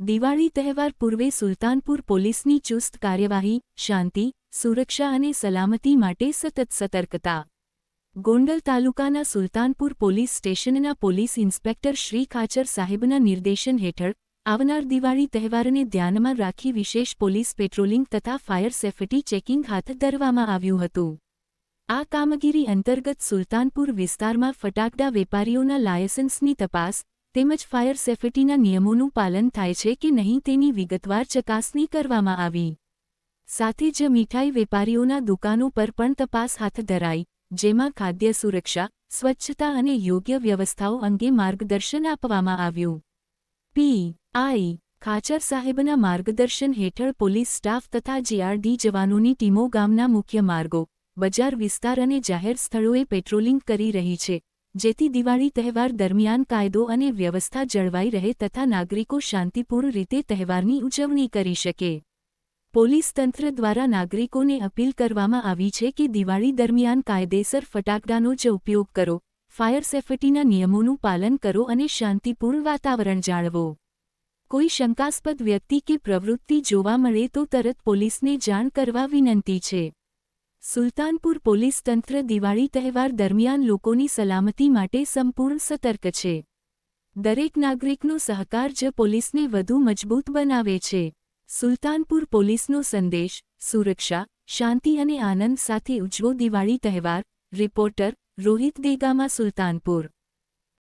દિવાળી તહેવાર પૂર્વે સુલતાનપુર પોલીસની ચુસ્ત કાર્યવાહી, શાંતિ, સુરક્ષા અને સલામતી માટે સતત સતર્કતા. ગોંડલ તાલુકાના સુલતાનપુર પોલીસ સ્ટેશનના પોલીસ ઇન્સ્પેક્ટર શ્રી ખાચર સાહેબના નિર્દેશન હેઠળ આવનાર દિવાળી તહેવારને ધ્યાનમાં રાખી વિશેષ પોલીસ પેટ્રોલિંગ તથા ફાયર સેફટી ચેકિંગ હાથ ધરવામાં આવ્યું હતું. આ કામગીરી અંતર્ગત સુલતાનપુર વિસ્તારમાં ફટાકડા વેપારીઓના લાયસન્સની તપાસ તેમજ ફાયર સેફટીના નિયમોનું પાલન થાય છે કે નહીં તેની વિગતવાર ચકાસણી કરવામાં આવી. સાથે જ મીઠાઈ વેપારીઓના દુકાનો પર પણ તપાસ હાથ ધરાઈ, જેમાં ખાદ્ય સુરક્ષા, સ્વચ્છતા અને યોગ્ય વ્યવસ્થાઓ અંગે માર્ગદર્શન આપવામાં આવ્યું. પી. આઈ. ખાચર સાહેબના માર્ગદર્શન હેઠળ પોલીસ સ્ટાફ તથા જીઆરડી જવાનોની ટીમો ગામના મુખ્ય માર્ગો, બજાર વિસ્તાર અને જાહેર સ્થળોએ પેટ્રોલિંગ કરી રહી છે. જેથી દિવાળી તહેવાર દરમિયાન કાયદો અને વ્યવસ્થા જળવાઈ રહે તથા નાગરિકો શાંતિપૂર્ણ રીતે તહેવારની ઉજવણી કરી શકે. પોલીસ તંત્ર દ્વારા નાગરિકોને અપીલ કરવામાં આવી છે કે દિવાળી દરમિયાન કાયદેસર ફટાકડાનો જ ઉપયોગ કરો, ફાયર સેફટીના નિયમોનું પાલન કરો અને શાંતિપૂર્ણ વાતાવરણ જાળવો. કોઈ શંકાસ્પદ વ્યક્તિ કે પ્રવૃત્તિ જોવા મળે તો તરત પોલીસને જાણ કરવા વિનંતી છે. સુલતાનપુર પોલીસ તંત્ર દિવાળી તહેવાર દરમિયાન લોકોની સલામતી માટે સંપૂર્ણ સતર્ક છે. દરેક નાગરિકનો સહકાર જ પોલીસને વધુ મજબૂત બનાવે છે. સુલતાનપુર પોલીસનો સંદેશ, સુરક્ષા, શાંતિ અને આનંદ સાથે ઉજવો દિવાળી તહેવાર, રિપોર્ટર રોહિત દેગામા સુલતાનપુર.